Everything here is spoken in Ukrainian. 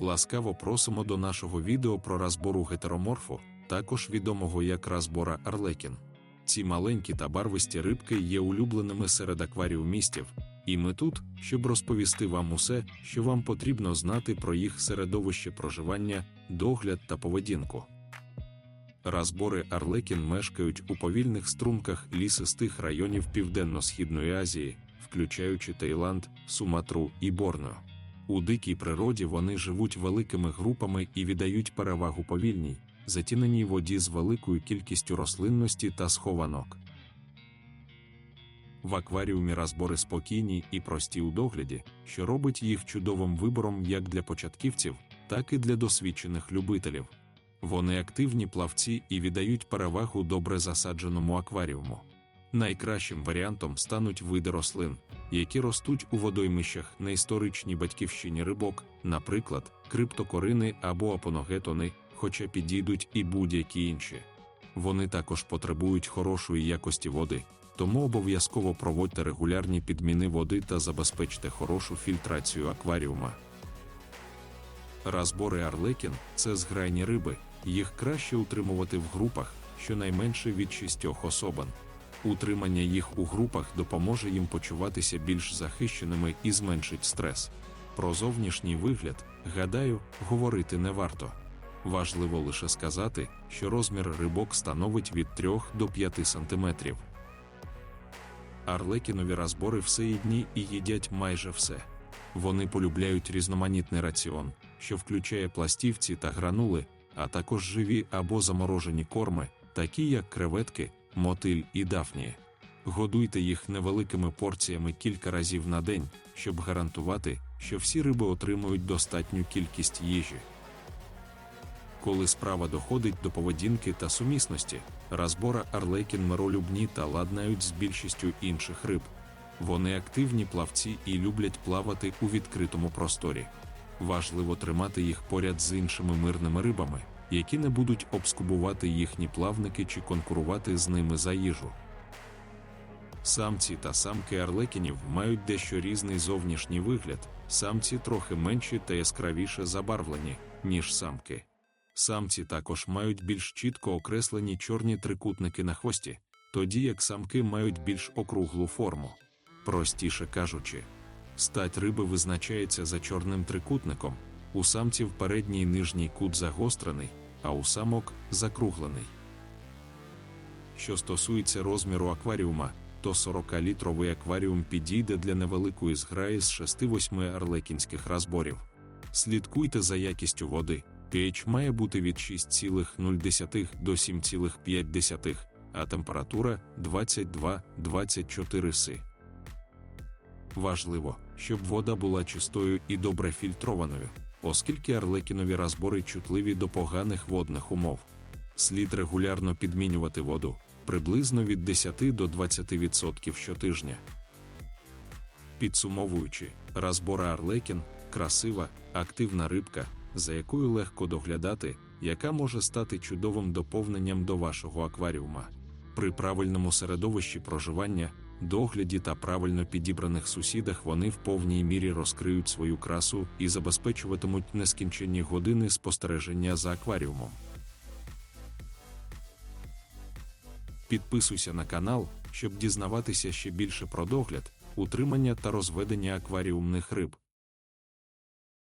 Ласкаво просимо до нашого відео про розбору гетероморфу, також відомого як розбора Арлекін. Ці маленькі та барвисті рибки є улюбленими серед акваріумістів, і ми тут, щоб розповісти вам усе, що вам потрібно знати про їх середовище проживання, догляд та поведінку. Розбори Арлекін мешкають у повільних струнках лісистих районів Південно-Східної Азії, включаючи Таїланд, Суматру і Борнео. У дикій природі вони живуть великими групами і віддають перевагу повільній, затіненій воді з великою кількістю рослинності та схованок. В акваріумі розбори спокійні і прості у догляді, що робить їх чудовим вибором як для початківців, так і для досвідчених любителів. Вони активні плавці і віддають перевагу добре засадженому акваріуму. Найкращим варіантом стануть види рослин, які ростуть у водоймищах на історичній батьківщині рибок, наприклад, криптокорини або апоногетони, хоча підійдуть і будь-які інші. Вони також потребують хорошої якості води, тому обов'язково проводьте регулярні підміни води та забезпечте хорошу фільтрацію акваріума. Розбори арлекін це зграйні риби, їх краще утримувати в групах, щонайменше від шістьох особин. Утримання їх у групах допоможе їм почуватися більш захищеними і зменшить стрес. Про зовнішній вигляд, гадаю, говорити не варто. Важливо лише сказати, що розмір рибок становить від 3 до 5 см. Арлекінові розбори всеїдні і їдять майже все. Вони полюбляють різноманітний раціон, що включає пластівці та гранули, а також живі або заморожені корми, такі як креветки, мотиль і дафнії. Годуйте їх невеликими порціями кілька разів на день, щоб гарантувати, що всі риби отримують достатню кількість їжі. Коли справа доходить до поведінки та сумісності, розбора арлекін миролюбні та ладнають з більшістю інших риб. Вони активні плавці і люблять плавати у відкритому просторі. Важливо тримати їх поряд з іншими мирними рибами, які не будуть обскубувати їхні плавники чи конкурувати з ними за їжу. Самці та самки арлекінів мають дещо різний зовнішній вигляд, самці трохи менші та яскравіше забарвлені, ніж самки. Самці також мають більш чітко окреслені чорні трикутники на хвості, тоді як самки мають більш округлу форму. Простіше кажучи, стать риби визначається за чорним трикутником, у самців передній нижній кут загострений, а у самок закруглений. Що стосується розміру акваріума, то 40-літровий акваріум підійде для невеликої зграї з 6-8 арлекінських розборів. Слідкуйте за якістю води. pH має бути від 6,0 до 7,5, а температура 22-24 си. Важливо, щоб вода була чистою і добре фільтрованою, оскільки арлекінові розбори чутливі до поганих водних умов. Слід регулярно підмінювати воду приблизно від 10 до 20% щотижня. Підсумовуючи, розбора арлекін красива, активна рибка, за якою легко доглядати, яка може стати чудовим доповненням до вашого акваріума. При правильному середовищі проживання, догляді та правильно підібраних сусідах вони в повній мірі розкриють свою красу і забезпечуватимуть нескінченні години спостереження за акваріумом. Підписуйся на канал, щоб дізнаватися ще більше про догляд, утримання та розведення акваріумних риб.